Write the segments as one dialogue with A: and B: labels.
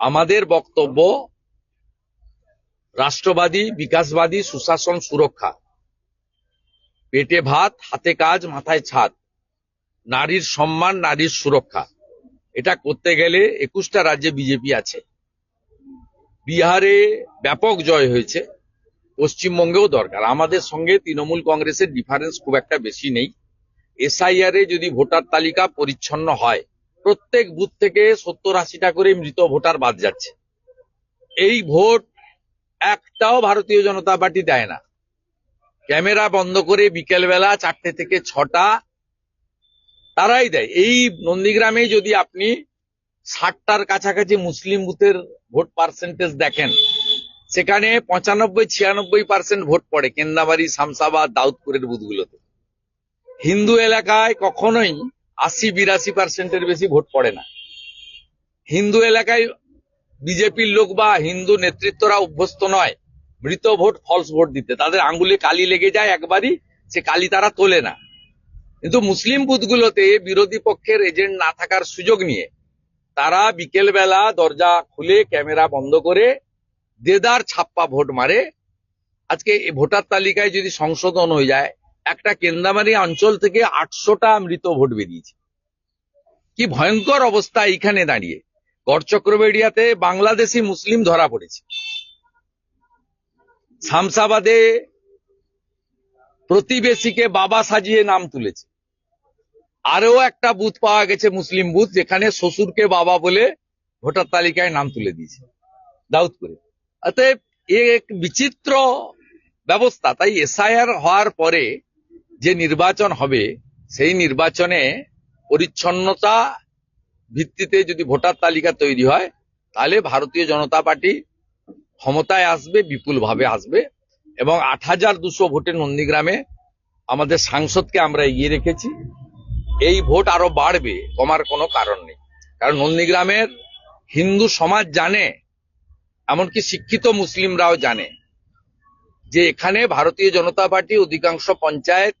A: আমাদের বক্তব্য রাষ্ট্রবাদী, বিকাশবাদী সুশাসন সুরক্ষা। পেটে ভাত, হাতে কাজ, মাথায় ছাদ। নারীর সম্মান, নারীর সুরক্ষা। এটা করতে গেলে একুশটা রাজ্যে বিজেপি আছে। বিহারে ব্যাপক জয় হয়েছে। পশ্চিমবঙ্গেও দরকার। আমাদের সঙ্গে তৃণমূল কংগ্রেসের ডিফারেন্স খুব একটা বেশি নেই। এসআইআর এ যদি ভোটার তালিকা পরিচ্ছন্ন হয় প্রত্যেক বুথ থেকে সত্তর আশিটা করে মৃত ভোটার বাদ যাচ্ছে। এই ভোট একটাও ভারতীয় জনতা পার্টি দেয় না। ক্যামেরা বন্ধ করে বিকেলবেলা চারটে থেকে ছটা তারাই দেয়। এই নন্দীগ্রামে যদি আপনি ষাটটার কাছাকাছি মুসলিম বুথের ভোট পার্সেন্টেজ দেখেন, সেখানে পঁচানব্বই, ছিয়ানব্বই পার্সেন্ট ভোট পড়ে কেন্দাবাড়ি, শামসাবাদ, দাউদপুরের বুথগুলোতে। হিন্দু এলাকায় কখনোই আশি, বিরাশি পার্সেন্টের বেশি ভোট পড়ে না। হিন্দু এলাকায় বিজেপির লোক বা হিন্দু নেতৃত্বরা অভ্যস্ত নয়। মৃত ভোট ফলস ভোট দিতে। তাদের আঙ্গুলে কালি লেগে যায় একবারই, সে কালি তারা তোলে না। কিন্তু মুসলিম বুথগুলোতে বিরোধী পক্ষের এজেন্ট না থাকার সুযোগ নিয়ে তারা বিকেল বেলা দরজা খুলে ক্যামেরা বন্ধ করে দেদার ছাপ্পা ভোট মারে। আজকে ভোটার তালিকায় যদি সংশোধন হয়ে যায় একটা কেন্দামারি অঞ্চল থেকে আটশোটা মৃত ভোট বেরিয়েছে। কি ভয়ঙ্কর অবস্থা এইখানে দাঁড়িয়ে। গড়চক্রবেড়িয়াতে বাংলাদেশি মুসলিম ধরা পড়েছে। শামসাবাদে প্রতিবেশীকে বাবা সাজিয়ে নাম তুলেছে। আরও একটা বুথ পাওয়া গেছে মুসলিম বুথ, যেখানে শ্বশুরকে বাবা বলে ভোটার তালিকায় নাম তুলে দিয়েছে। দাউদপুরে অতএব এক বিচিত্র ব্যবস্থা, তাই এসআইআর হওয়ার পরে যে নির্বাচন হবে, সেই নির্বাচনে পরিচ্ছন্নতা ভিত্তিতে যদি ভোটার তালিকা তৈরি হয়, তাহলে ভারতীয় জনতা পার্টি ক্ষমতায় আসবে, বিপুলভাবে আসবে এবং আট হাজার দুশো ভোটে নন্দীগ্রামে আমাদের সাংসদকে আমরা এগিয়ে রেখেছি। এই ভোট আরও বাড়বে, কমার কোনো কারণ নেই। কারণ নন্দীগ্রামের হিন্দু সমাজ জানে, এমনকি শিক্ষিত মুসলিমরাও জানে যে এখানে ভারতীয় জনতা পার্টি অধিকাংশ পঞ্চায়েত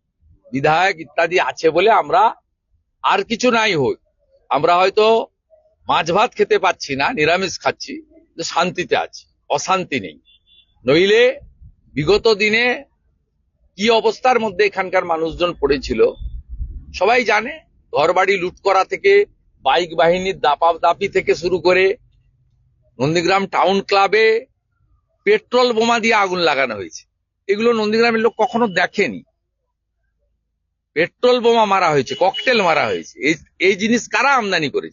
A: বিধায়ক ইত্যাদি আছে বলে আমরা আর কিছু নাই হোক আমরা হয়তো মাছ ভাত খেতে পাচ্ছি না, নিরামিষ খাচ্ছি শান্তিতে আছি, অশান্তি নেই। নইলে বিগত দিনে কি অবস্থার মধ্যে এখানকার মানুষজন পড়েছিল, সবাই জানে। ঘরবাড়ি লুট করা থেকে, বাইক বাহিনীর দাপা দাপি থেকে শুরু করে নন্দীগ্রাম টাউন ক্লাবে পেট্রোল বোমা দিয়ে আগুন লাগানো হয়েছে। এগুলো নন্দীগ্রামের লোক কখনো দেখেনি। পেট্রোল বোমা মারা হয়েছে ককটেল মারা হয়েছে। এই জিনিস কারা আমদানি করেছে?